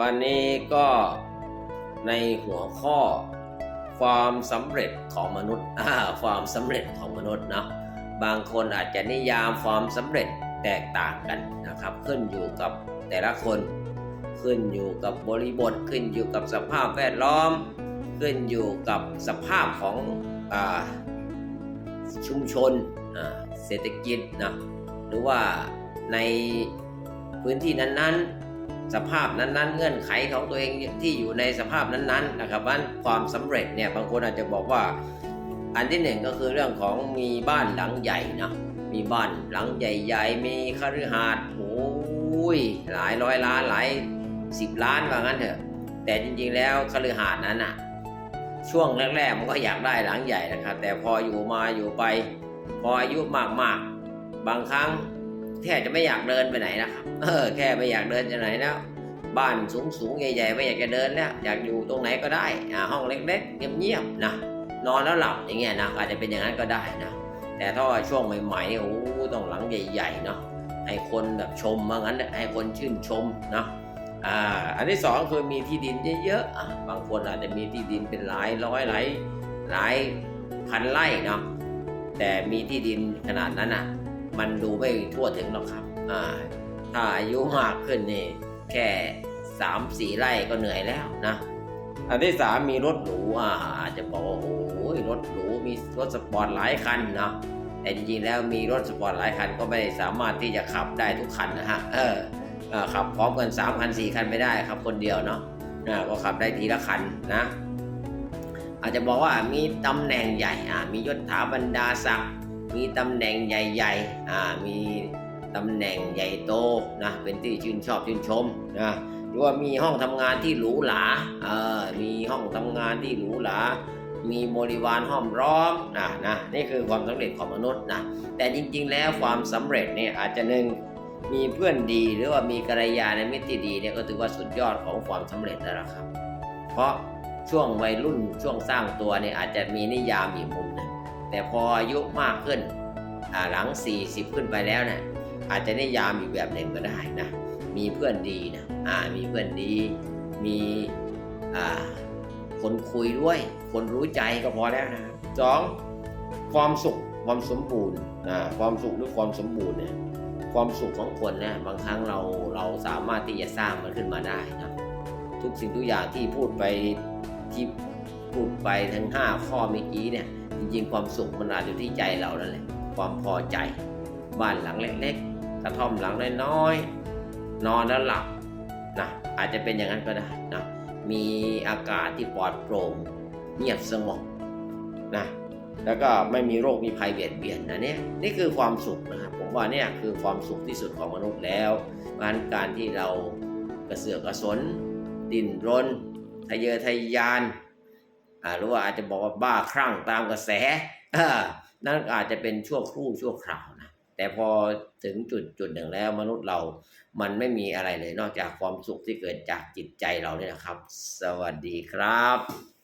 วันนี้ก็ในหัวข้อความสำเร็จของมนุษย์ความสำเร็จของมนุษย์เนาะบางคนอาจจะนิยามความสำเร็จแตกต่างกันนะครับ ขึ้นอยู่กับแต่ละคน ขึ้นอยู่กับบริบทขึ้นอยู่กับสภาพแวดล้อม ขึ้นอยู่กับสภาพของอชุมชนเศรษฐกิจนะหรือว่าในพื้นที่นั้นๆ สภาพนั้นๆ เงื่อนไขของตัวเองที่อยู่ในสภาพนั้นๆนะครับว่าความสำเร็จเนี่ยบางคนอาจจะบอกว่า อันที่หนึ่งก็คือเรื่องของมีบ้านหลังใหญ่นะมีบ้านหลังใหญ่ๆ มีคฤหาสน์โอ้ยหลายร้อยล้านหลายสิบล้านว่างั้นเถอะแต่จริงๆแล้วคฤหาสน์นั้นอะช่วงแรกๆมันก็อยากได้หลังใหญ่นะครับแต่พออยู่มาอยู่ไป พออายุมากๆ บางครั้ง แทบจะไม่อยากเดินไปไหนนะครับเออแค่ไม่อยากเดินไปไหนแล้ว บ้านสูงๆใหญ่ๆ ไม่อยากจะเดินแล้ว อยากอยู่ตรงไหนก็ได้อ่าห้องเล็กๆเงียบๆนะนอนแล้วหลับอย่างเงี้ยนะอาจจะเป็นอย่างนั้นก็ได้นะแต่ถ้าช่วงใหม่ๆโอ้โหต้องหลังใหญ่ๆเนาะให้คนแบบชมว่างั้นให้คนชื่นชมเนาะอ่าอันที่สองคือมีที่ดินเยอะๆบางคนอาจจะมีที่ดินเป็นหลายร้อยหลายหลายพันไร่เนาะแต่มีที่ดินขนาดนั้นอะ มันดูไม่ทั่วถึงหรอกครับอ่าถ้าอายุมากขึ้นนี่แค่สามสี่ไร่ก็เหนื่อยแล้วนะ อันที่สามมีรถหรูอ่าอาจจะบอกว่าโอ้ยรถหรูมีรถสปอร์ตหลายคันเนาะแต่จริงๆแล้วมีรถสปอร์ตหลายคันก็ไม่สามารถที่จะขับได้ทุกคันนะฮะเออขับพร้อมกัน3คัน4คันไม่ได้ครับคนเดียวเนาะอ่าก็ขับได้ทีละคันนะ อาจจะบอกว่ามีตำแหน่งใหญ่อ่ามียศถาบรรดาศักดิ์ มีตำแหน่งใหญ่ๆอ่ามีตำแหน่งใหญ่โตนะเป็นที่ชื่นชอบชื่นชมนะหรือว่ามีห้องทำงานที่หรูหราเออมีห้องทำงานที่หรูหรามีบริวารห้อมล้อมนะนะนี่คือความสำเร็จของมนุษย์นะแต่จริง ๆ แล้วความสำเร็จเนี่ยอาจจะหนึ่งมีเพื่อนดีหรือว่ามีกัลยาณมิตรที่ดีเนี่ยก็ถือว่าสุดยอดของความสำเร็จแล้วครับ เพราะช่วงวัยรุ่นช่วงสร้างตัวเนี่ยอาจจะมีนิยามอีกมุมนึง แต่พออายุมากขึ้นหลัง 40 ขึ้นไปแล้วเนี่ยอาจจะนิยามอีกแบบหนึ่งก็ได้นะมีเพื่อนดีนะมีเพื่อนดีมีคนคุยด้วย คนรู้ใจก็พอแล้วนะสองความสุขความสมบูรณ์ความสุขหรือความสมบูรณ์เนี่ยความสุขของคนเนี่ยบางครั้งเราเราสามารถที่จะสร้างมันขึ้นมาได้นะทุกสิ่งทุกอย่างที่พูดไปที่ พูดไปทั้ง 5 ข้อเมื่อกี้เนี่ย จริงๆ ความสุขมันอาจอยู่ที่ใจเรานั่นแหละความพอใจบ้านหลังเล็กๆกระท่อมหลังน้อยๆนอนแล้วหลับนะอาจจะเป็นอย่างนั้นก็ได้นะมีอากาศที่ปลอดโปร่งเงียบสงบนะแล้วก็ไม่มีโรคมีภัยเบียดเบียนนะเนี่ยนี่คือความสุขนะครับผมว่าเนี่ยคือความสุขที่สุดของมนุษย์แล้วงานการที่เรากระเสือกกระสน ดิ้นรนทะเยอทะยาน หรือว่าอาจจะบอกว่าบ้าคลั่งตามกระแสนั่นอาจจะเป็นชั่วครู่ชั่วคราวนะแต่พอถึงจุดจุดหนึ่งแล้วมนุษย์เรา มันไม่มีอะไรเลยนอกจากความสุขที่เกิดจากจิตใจเราเนี่ยนะครับ สวัสดีครับ